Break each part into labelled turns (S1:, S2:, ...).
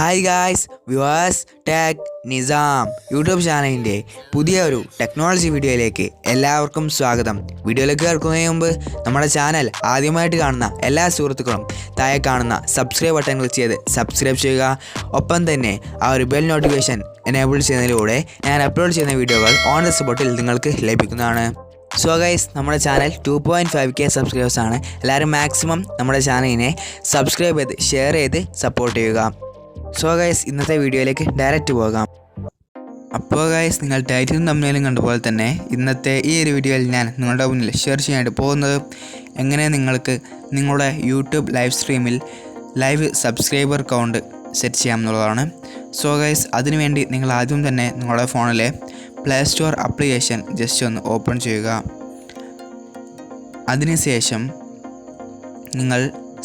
S1: Hi guys viewers tech Nizam YouTube ചാനലിന്റെ പുതിയ ഒരു ടെക്നോളജി വീഡിയോയിലേക്ക് എല്ലാവർക്കും സ്വാഗതം. വീഡിയോയിലേക്ക് കേൾക്കുന്നതിന് മുമ്പ് നമ്മുടെ ചാനൽ ആദ്യമായിട്ട് കാണുന്ന എല്ലാ സുഹൃത്തുക്കളും താഴെ കാണുന്ന സബ്സ്ക്രൈബ് ബട്ടൺ ക്ലിക്ക് ചെയ്ത് സബ്സ്ക്രൈബ് ചെയ്യുക. ഒപ്പം തന്നെ ആ ഒരു ബെൽ നോട്ടിഫിക്കേഷൻ എനേബിൾ ചെയ്യുന്നതിലൂടെ ഞാൻ അപ്ലോഡ് ചെയ്യുന്ന വീഡിയോകൾ ഓൺ ദ സ്പോട്ടിൽ നിങ്ങൾക്ക് ലഭിക്കുന്നതാണ്. സോ ഗൈസ് നമ്മുടെ channel two point five K സബ്സ്ക്രൈബേഴ്സാണ് എല്ലാവരും മാക്സിമം നമ്മുടെ ചാനലിനെ സബ്സ്ക്രൈബ് ചെയ്ത് ഷെയർ ചെയ്ത് സപ്പോർട്ട് ചെയ്യുക. സോ ഗൈസ് ഇന്നത്തെ വീഡിയോയിലേക്ക് ഡയറക്റ്റ് പോകാം. അപ്പോൾ ഗൈസ് നിങ്ങൾ ടൈറ്റിലും തമ്മിലും കണ്ടപോലെ തന്നെ ഇന്നത്തെ ഈ ഒരു വീഡിയോയിൽ ഞാൻ നിങ്ങളുടെ മുന്നിൽ ഷെയർ ചെയ്യാനായിട്ട് പോകുന്നത് എങ്ങനെ നിങ്ങൾക്ക് നിങ്ങളുടെ യൂട്യൂബ് ലൈവ് സ്ട്രീമിൽ ലൈവ് സബ്സ്ക്രൈബർ കൗണ്ട് സെറ്റ് ചെയ്യാം എന്നുള്ളതാണ് സോ ഗൈസ് അതിനുവേണ്ടി നിങ്ങൾ ആദ്യം തന്നെ നിങ്ങളുടെ ഫോണിലെ പ്ലേ സ്റ്റോർ ആപ്ലിക്കേഷൻ ജസ്റ്റ് ഒന്ന് ഓപ്പൺ ചെയ്യുക. അതിനുശേഷം നിങ്ങൾ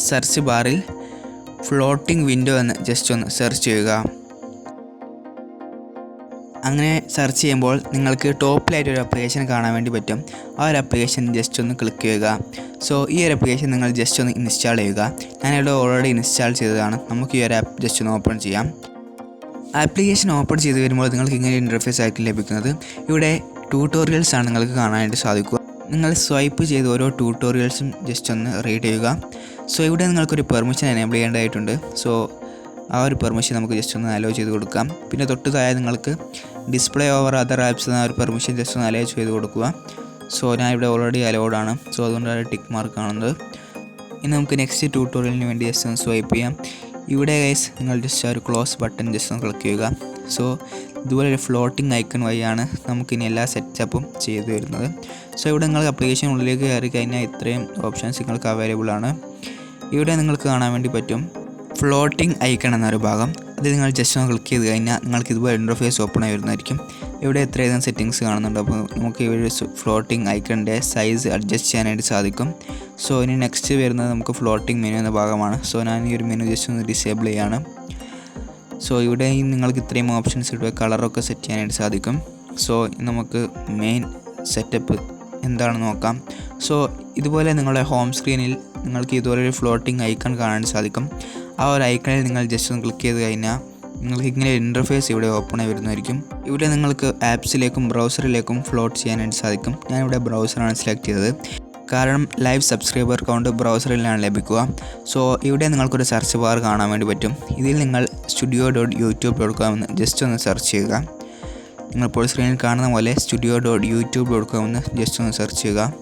S1: സെർച്ച് ബാറിൽ ഫ്ലോട്ടിംഗ് വിൻഡോ എന്ന് ജസ്റ്റ് ഒന്ന് സെർച്ച് ചെയ്യുക. അങ്ങനെ സെർച്ച് ചെയ്യുമ്പോൾ നിങ്ങൾക്ക് ടോപ്പിലായിട്ട് ഒരു അപ്ലിക്കേഷൻ കാണാൻ വേണ്ടി പറ്റും. ആ ഒരു അപ്ലിക്കേഷൻ ജസ്റ്റ് ഒന്ന് ക്ലിക്ക് ചെയ്യുക. സോ ഈ ഒരു അപ്ലിക്കേഷൻ നിങ്ങൾ ജസ്റ്റ് ഒന്ന് ഇൻസ്റ്റാൾ ചെയ്യുക. ഞാനിവിടെ ഓൾറെഡി ഇൻസ്റ്റാൾ ചെയ്തതാണ്. നമുക്ക് ഈ ഒരു ആപ്പ് ജസ്റ്റ് ഒന്ന് ഓപ്പൺ ചെയ്യാം. ആപ്ലിക്കേഷൻ ഓപ്പൺ ചെയ്ത് വരുമ്പോൾ നിങ്ങൾക്ക് ഇങ്ങനെ ഇന്റർഫേസ് ആയിരിക്കും ലഭിക്കുന്നത്. ഇവിടെ ട്യൂട്ടോറിയൽസ് ആണ് നിങ്ങൾക്ക് കാണാനായിട്ട് സാധിക്കുക. നിങ്ങൾ സ്വൈപ്പ് ചെയ്ത് ഓരോ ട്യൂട്ടോറിയൽസും ജസ്റ്റ് ഒന്ന് റീഡ് ചെയ്യുക. സോ ഇവിടെ നിങ്ങൾക്കൊരു പെർമിഷൻ എനേബിൾ ചെയ്യേണ്ടതായിട്ടുണ്ട്. സോ ആ ഒരു പെർമിഷൻ നമുക്ക് ജസ്റ്റ് ഒന്ന് അലോ ചെയ്ത് കൊടുക്കാം. പിന്നെ തൊട്ട് താഴെ നിങ്ങൾക്ക് ഡിസ്പ്ലേ ഓവർ അതർ ആപ്സ് എന്ന ഒരു പെർമിഷൻ ജസ്റ്റ് ഒന്ന് അലോ ചെയ്ത് കൊടുക്കുക. സോ ഞാൻ ഇവിടെ ഓൾറെഡി അലോഡാണ് സോ അതുകൊണ്ടാണ് ടിക്ക് മാർക്ക് കാണുന്നത് ഇനി നമുക്ക് നെക്സ്റ്റ് ട്യൂട്ടോറിയലിന് വേണ്ടി ജസ്റ്റ് ഒന്ന് സ്വൈപ്പ് ചെയ്യാം. ഇവിടെ ഗൈസ് നിങ്ങൾ ജസ്റ്റ് ആ ഒരു ക്ലോസ് ബട്ടൺ ജസ്റ്റ് ഒന്ന് ക്ലിക്ക് ചെയ്യുക. സോ ഇതുപോലെ ഒരു ഫ്ലോട്ടിംഗ് ഐക്കൺ വഴിയാണ് നമുക്കിനി എല്ലാ സെറ്റപ്പും ചെയ്തു വരുന്നത്. സോ ഇവിടെ നിങ്ങൾ അപ്ലിക്കേഷൻ ഉള്ളിലേക്ക് കയറി കഴിഞ്ഞാൽ ഇത്രയും ഓപ്ഷൻസ് നിങ്ങൾക്ക് അവൈലബിൾ ആണ്. ഇവിടെ നിങ്ങൾക്ക് കാണാൻ വേണ്ടി പറ്റും ഫ്ലോട്ടിംഗ് ഐക്കൺ എന്നൊരു ഭാഗം. അത് നിങ്ങൾ ജസ്റ്റ് ഒന്ന് ക്ലിക്ക് ചെയ്ത് കഴിഞ്ഞാൽ നിങ്ങൾക്ക് ഇതുപോലെ ഇന്റർഫേസ് ഓപ്പൺ ആയി വരുന്നതായിരിക്കും. ഇവിടെ എത്രയധികം സെറ്റിങ്സ് കാണുന്നുണ്ട്. അപ്പോൾ നമുക്ക് ഇവിടെ ഫ്ലോട്ടിംഗ് ഐക്കണിന്റെ സൈസ് അഡ്ജസ്റ്റ് ചെയ്യാനായിട്ട് സാധിക്കും. സോ ഇനി നെക്സ്റ്റ് വരുന്നത് നമുക്ക് ഫ്ലോട്ടിംഗ് മെനു എന്ന ഭാഗമാണ്. സോ ഞാൻ ഈ ഒരു മെനു ജസ്റ്റ് ഒന്ന് ഡിസേബിൾ ചെയ്യാണ്. സോ ഇവിടെ നിങ്ങൾക്ക് ഇത്രയും ഓപ്ഷൻസ് ഇവിടെ കളറൊക്കെ സെറ്റ് ചെയ്യാനായിട്ട് സാധിക്കും. സോ നമുക്ക് മെയിൻ സെറ്റപ്പ് എന്താണെന്ന് നോക്കാം. സോ ഇതുപോലെ നിങ്ങളുടെ ഹോം സ്ക്രീനിൽ നിങ്ങൾക്ക് ഇതുപോലെ ഒരു ഫ്ലോട്ടിംഗ് ഐക്കൺ കാണാൻ സാധിക്കും. ആ ഒരു ഐക്കണിൽ നിങ്ങൾ ജസ്റ്റ് ഒന്ന് ക്ലിക്ക് ചെയ്ത് കഴിഞ്ഞാൽ നിങ്ങൾക്ക് ഇങ്ങനെ ഇന്റർഫേസ് ഇവിടെ ഓപ്പൺ ആയി വരുന്നതായിരിക്കും. ഇവിടെ നിങ്ങൾക്ക് ആപ്സിലേക്കും ബ്രൗസറിലേക്കും ഫ്ലോട്ട് ചെയ്യാനായിട്ട് സാധിക്കും. ഞാനിവിടെ ബ്രൗസറാണ് സെലക്ട് ചെയ്തത്. കാരണം ലൈവ് സബ്സ്ക്രൈബർ അക്കൗണ്ട് ബ്രൗസറിലാണ് ലഭിക്കുക. സോ ഇവിടെ നിങ്ങൾക്കൊരു സെർച്ച് ബാർ കാണാൻ വേണ്ടി പറ്റും. ഇതിൽ നിങ്ങൾ studio dot YouTube dot com എന്ന് ജസ്റ്റ് ഒന്ന് സെർച്ച് ചെയ്യുക. നിങ്ങളിപ്പോൾ സ്ക്രീനിൽ കാണുന്ന പോലെ studio dot YouTube dot com എന്ന് ജസ്റ്റ് ഒന്ന് സെർച്ച് ചെയ്യുക.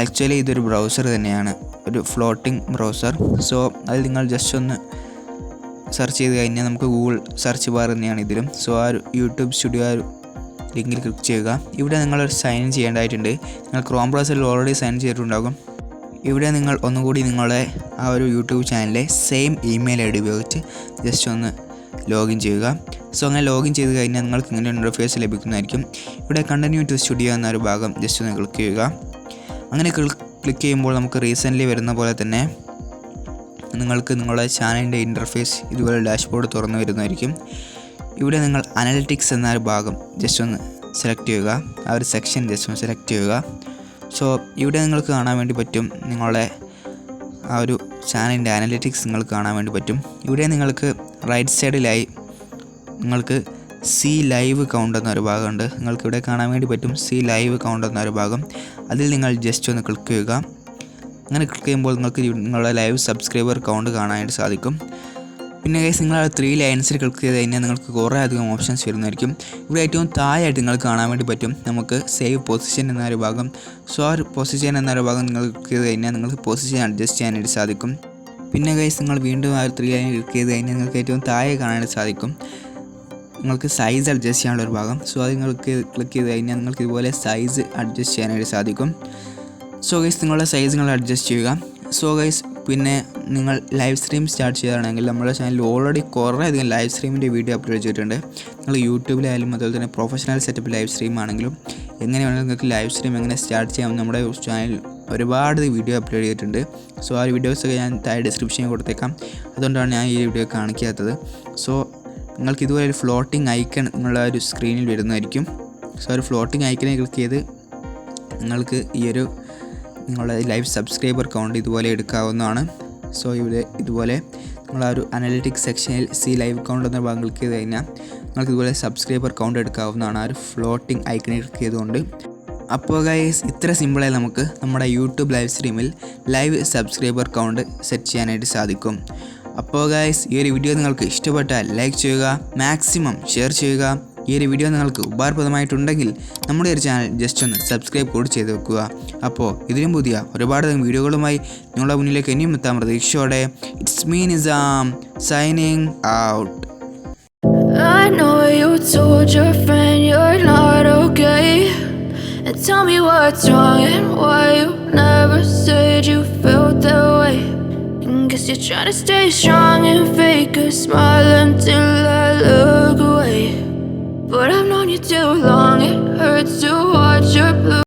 S1: ആക്ച്വലി ഇതൊരു ബ്രൗസർ തന്നെയാണ്. ഒരു ഫ്ലോട്ടിംഗ് ബ്രൗസർ സോ അതിൽ നിങ്ങൾ ജസ്റ്റ് ഒന്ന് സെർച്ച് ചെയ്ത് കഴിഞ്ഞാൽ നമുക്ക് ഗൂഗിൾ സെർച്ച് ബാർ തന്നെയാണ് ഇതിലും. സോ ആ ഒരു യൂട്യൂബ് സ്റ്റുഡിയോ ആ ഒരു ലിങ്കിൽ ക്ലിക്ക് ചെയ്യുക. ഇവിടെ നിങ്ങൾ സൈൻ ഇൻ ചെയ്യേണ്ടതായിട്ടുണ്ട്. നിങ്ങൾ ക്രോം ബ്രൗസറിൽ ഓൾറെഡി സൈൻ ചെയ്തിട്ടുണ്ടാകും. ഇവിടെ നിങ്ങൾ ഒന്നുകൂടി നിങ്ങളുടെ ആ ഒരു യൂട്യൂബ് ചാനലിലെ സെയിം ഇമെയിൽ ഐ ഡി ഉപയോഗിച്ച് ജസ്റ്റ് ഒന്ന് ലോഗിൻ ചെയ്യുക. സോ അങ്ങനെ ലോഗിൻ ചെയ്ത് കഴിഞ്ഞാൽ നിങ്ങൾക്ക് ഇങ്ങനെ ഇന്റർഫേസ് ലഭിക്കുന്നതായിരിക്കും. ഇവിടെ കണ്ടിന്യൂ ടു സ്റ്റുഡിയോ എന്നൊരു ഭാഗം ജസ്റ്റ് ഒന്ന് ക്ലിക്ക് ചെയ്യുക. അങ്ങനെ ക്ലിക്ക് ചെയ്യുമ്പോൾ നമുക്ക് റീസെന്റ്ലി വരുന്ന പോലെ തന്നെ നിങ്ങൾക്ക് നിങ്ങളുടെ ചാനലിന്റെ ഇന്റർഫേസ് ഇതുപോലെ ഡാഷ്ബോർഡ് തുറന്നു വരുന്നതായിരിക്കും. ഇവിടെ നിങ്ങൾ അനലിറ്റിക്സ് എന്ന ഒരു ഭാഗം ജസ്റ്റ് ഒന്ന് സെലക്ട് ചെയ്യുക. ആ ഒരു സെക്ഷൻ ജസ്റ്റ് ഒന്ന് സെലക്ട് ചെയ്യുക. സോ ഇവിടെ നിങ്ങൾക്ക് കാണാൻ വേണ്ടി പറ്റും നിങ്ങളുടെ ആ ഒരു ചാനലിന്റെ അനലിറ്റിക്സ് നിങ്ങൾക്ക് കാണാൻ വേണ്ടി പറ്റും. ഇവിടെ നിങ്ങൾക്ക് റൈറ്റ് സൈഡിലായി നിങ്ങൾക്ക് സി ലൈവ് കൗണ്ട് എന്നൊരു ഭാഗമുണ്ട്. നിങ്ങൾക്ക് ഇവിടെ കാണാൻ വേണ്ടി പറ്റും സി ലൈവ് കൗണ്ട് എന്നൊരു ഭാഗം. അതിൽ നിങ്ങൾ ജസ്റ്റ് ഒന്ന് ക്ലിക്ക് ചെയ്യുക. അങ്ങനെ ക്ലിക്ക് ചെയ്യുമ്പോൾ നിങ്ങൾക്ക് നിങ്ങളുടെ ലൈവ് സബ്സ്ക്രൈബർ കൗണ്ട് കാണാനായിട്ട് സാധിക്കും. പിന്നെ ഗൈസ് നിങ്ങൾ ആ ത്രീ ലൈൻസിൽ ക്ലിക്ക് ചെയ്ത് കഴിഞ്ഞാൽ നിങ്ങൾക്ക് കുറേ അധികം ഓപ്ഷൻസ് വരുന്നതായിരിക്കും. ഇവിടെ ഏറ്റവും താഴെയായിട്ട് നിങ്ങൾക്ക് കാണാൻ വേണ്ടി പറ്റും. നമുക്ക് സേവ് പൊസിഷൻ എന്നൊരു ഭാഗം. സോ ആ പൊസിഷൻ എന്നൊരു ഭാഗം നിങ്ങൾ ക്ലിക്ക് ചെയ്ത് കഴിഞ്ഞാൽ നിങ്ങൾക്ക് പൊസിഷൻ അഡ്ജസ്റ്റ് ചെയ്യാനായിട്ട് സാധിക്കും. പിന്നെ ഗൈസ് നിങ്ങൾ വീണ്ടും ആ ത്രീ ലൈൻ ക്ലിക്ക് ചെയ്ത് കഴിഞ്ഞാൽ നിങ്ങൾക്ക് ഏറ്റവും താഴെ കാണാനായിട്ട് സാധിക്കും. നിങ്ങൾക്ക് സൈസ് അഡ്ജസ്റ്റ് ചെയ്യാനുള്ള ഒരു ഭാഗം. സോ അത് നിങ്ങൾക്ക് ക്ലിക്ക് ചെയ്ത് കഴിഞ്ഞാൽ നിങ്ങൾക്ക് ഇതുപോലെ സൈസ് അഡ്ജസ്റ്റ് ചെയ്യാനായിട്ട് സാധിക്കും. സോ ഗൈസ് നിങ്ങളുടെ സൈസ് നിങ്ങൾ അഡ്ജസ്റ്റ് ചെയ്യുക. സോ ഗൈസ് പിന്നെ നിങ്ങൾ ലൈവ് സ്ട്രീം സ്റ്റാർട്ട് ചെയ്യുകയാണെങ്കിൽ നമ്മുടെ ചാനലിൽ ഓൾറെഡി കുറേ അധികം ലൈവ് സ്ട്രീമിന്റെ വീഡിയോ അപ്ലോഡ് ചെയ്തിട്ടുണ്ട്. നിങ്ങൾ യൂട്യൂബിലായാലും അതുപോലെ തന്നെ പ്രൊഫഷണൽ സെറ്റപ്പ് ലൈവ് സ്ട്രീം ആണെങ്കിലും എങ്ങനെ വേണമെങ്കിലും നിങ്ങൾക്ക് ലൈവ് സ്ട്രീം എങ്ങനെ സ്റ്റാർട്ട് ചെയ്യാം നമ്മുടെ ചാനൽ ഒരുപാട് വീഡിയോ അപ്ലോഡ് ചെയ്തിട്ടുണ്ട്. സോ ആ വീഡിയോസൊക്കെ ഞാൻ താഴെ ഡിസ്ക്രിപ്ഷനിൽ കൊടുത്തേക്കാം. അതുകൊണ്ടാണ് ഞാൻ ഈ വീഡിയോ കാണിക്കാത്തത്. സോ നിങ്ങൾക്ക് ഇതുപോലെ ഒരു ഫ്ലോട്ടിംഗ് ഐക്കൺ നിങ്ങളുടെ ഒരു സ്ക്രീനിൽ വരുന്നതായിരിക്കും. സോ ഒരു ഫ്ലോട്ടിംഗ് ഐക്കനെ ക്ലിക്ക് ചെയ്ത് നിങ്ങൾക്ക് ഈ ഒരു നിങ്ങളുടെ ലൈവ് സബ്സ്ക്രൈബർ കൗണ്ട് ഇതുപോലെ എടുക്കാവുന്നതാണ്. സോ ഇവിടെ ഇതുപോലെ നിങ്ങൾ ആ ഒരു അനലിറ്റിക്സ് സെക്ഷനിൽ സി ലൈവ് കൗണ്ട് എന്ന ഭാഗം ക്ലിക്ക് ചെയ്ത് കഴിഞ്ഞാൽ നിങ്ങൾക്ക് ഇതുപോലെ സബ്സ്ക്രൈബർ കൗണ്ട് എടുക്കാവുന്നതാണ് ആ ഒരു ഫ്ലോട്ടിംഗ് ഐക്കണിൽ ക്ലിക്ക് ചെയ്തുകൊണ്ട്. അപ്പോൾ ഗൈസ് ഇത്ര സിമ്പിളായി നമുക്ക് നമ്മുടെ യൂട്യൂബ് ലൈവ് സ്ട്രീമിൽ ലൈവ് സബ്സ്ക്രൈബർ കൗണ്ട് സെറ്റ് ചെയ്യാനായിട്ട് സാധിക്കും. അപ്പോൾ ഗായ്സ് ഈ ഒരു വീഡിയോ നിങ്ങൾക്ക് ഇഷ്ടപ്പെട്ടാൽ ലൈക്ക് ചെയ്യുക മാക്സിമം ഷെയർ ചെയ്യുക. ഈ ഒരു വീഡിയോ നിങ്ങൾക്ക് ഉപകാരപ്രദമായിട്ടുണ്ടെങ്കിൽ നമ്മുടെ ഒരു ചാനൽ ജസ്റ്റ് ഒന്ന് സബ്സ്ക്രൈബ് കൂടി ചെയ്ത് വെക്കുക. അപ്പോൾ ഇതിലും പുതിയ ഒരുപാട് വീഡിയോകളുമായി നിങ്ങളുടെ മുന്നിലേക്ക് ഇനിയും എത്താൻ പ്രതീക്ഷയോടെ it's me Nizam signing out.
S2: And tell me what's wrong and why you never said you felt that Cause you're trying to stay strong and fake a smile until I look away. But I've known you too long, it hurts to watch your blue